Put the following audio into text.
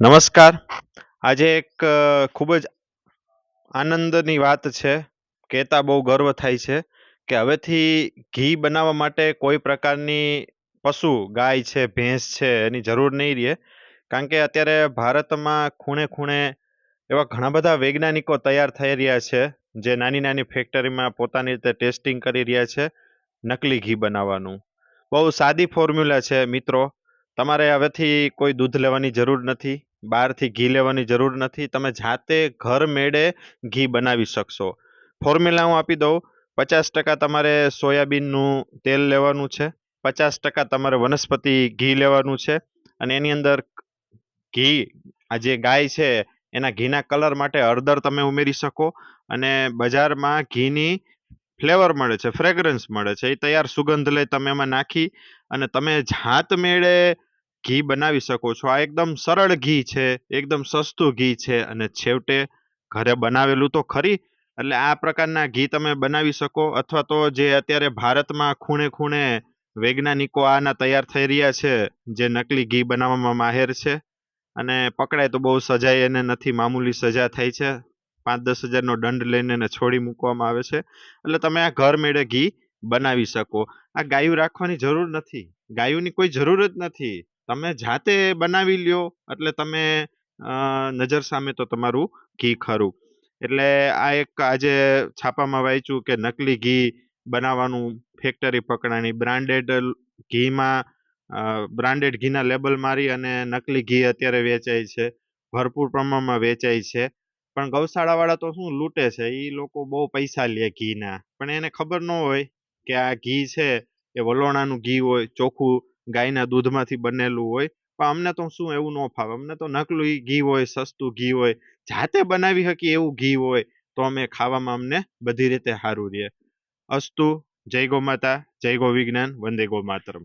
નમસ્કાર. આજે એક ખૂબ જ આનંદની વાત છે. કહેતા બહુ ગર્વ થાય છે કે હવેથી ઘી બનાવવા માટે કોઈ પ્રકારની પશુ, ગાય છે, ભેંસ છે એની જરૂર નહીં રહે. કારણ કે અત્યારે ભારતમાં ખૂણે ખૂણે એવા ઘણા બધા વૈજ્ઞાનિકો તૈયાર થઈ રહ્યા છે જે નાની નાની ફેક્ટરીમાં પોતાની રીતે ટેસ્ટિંગ કરી રહ્યા છે નકલી ઘી બનાવવાનું. બહુ સાદી ફોર્મ્યુલા છે મિત્રો. તમારે હવેથી કોઈ દૂધ લેવાની જરૂર નથી. બહારથી ઘી લેવાની જરૂર નથી. તમે જાતે ઘર મેળે ઘી બનાવી શકશો. ફોર્મ્યુલા હું આપી દઉં. પચાસ ટકા તમારે સોયાબીનનું તેલ લેવાનું છે. પચાસ ટકા તમારે વનસ્પતિ ઘી લેવાનું છે. અને એની અંદર ઘી, આ જે ગાય છે, એના ઘીના કલર માટે હળદર તમે ઉમેરી શકો. અને બજારમાં ઘીની ફ્લેવર મળે છે, ફ્રેગરન્સ મળે છે. એ તૈયાર સુગંધ લઈ તમે એમાં નાખી અને તમે જાત મેળે ઘી બનાવી શકો છો. આ એકદમ સરળ ઘી છે, એકદમ સસ્તું ઘી છે અને છેવટે ઘરે બનાવેલું તો ખરી, એટલે આ પ્રકારના ઘી તમે બનાવી શકો અથવા તો જે અત્યારે ભારતમાં ખૂણે ખૂણે વૈજ્ઞાનિકો આના તૈયાર થઈ રહ્યા છે, જે નકલી ઘી બનાવવામાં માહેર છે અને પકડાય તો બહુ સજાય એને નથી, મામૂલી સજા થાય છે. પાંચ દસ હજારનો દંડ લઈને એને છોડી મૂકવામાં આવે છે. એટલે તમે આ ઘર મેળે ઘી બનાવી શકો. આ ગાયું રાખવાની જરૂર નથી. ગાયુંની કોઈ જરૂર જ નથી. તમે જાતે બનાવી લ્યો, એટલે તમે નજર સામે તો તમારું ઘી ખરું. એટલે આ એક આજે છાપામાં વાંચ્યું કે નકલી ઘી બનાવવાનું ફેક્ટરી પકડાણી બ્રાન્ડેડ ઘીમાં બ્રાન્ડેડ ઘીના લેબલ મારી અને નકલી ઘી અત્યારે વેચાય છે. ભરપૂર પ્રમાણમાં વેચાય છે. પણ ગૌશાળાવાળા તો શું લૂંટે છે? એ લોકો બહુ પૈસા લે ઘીના. પણ એને ખબર ન હોય કે આ ઘી છે, એ વલોણાનું ઘી હોય, ચોખ્ખું ગાયના દૂધમાંથી બનેલું હોય, પણ અમને તો શું એવું ન ફાવે? અમને તો નકલું ઘી હોય, સસ્તું ઘી હોય, જાતે બનાવી શકીએ એવું ઘી હોય, તો અમે ખાવામાં અમને બધી રીતે સારું રહે. અસ્તુ, જય ગો માતા, જય ગો વિજ્ઞાન, વંદે ગો માતરમ.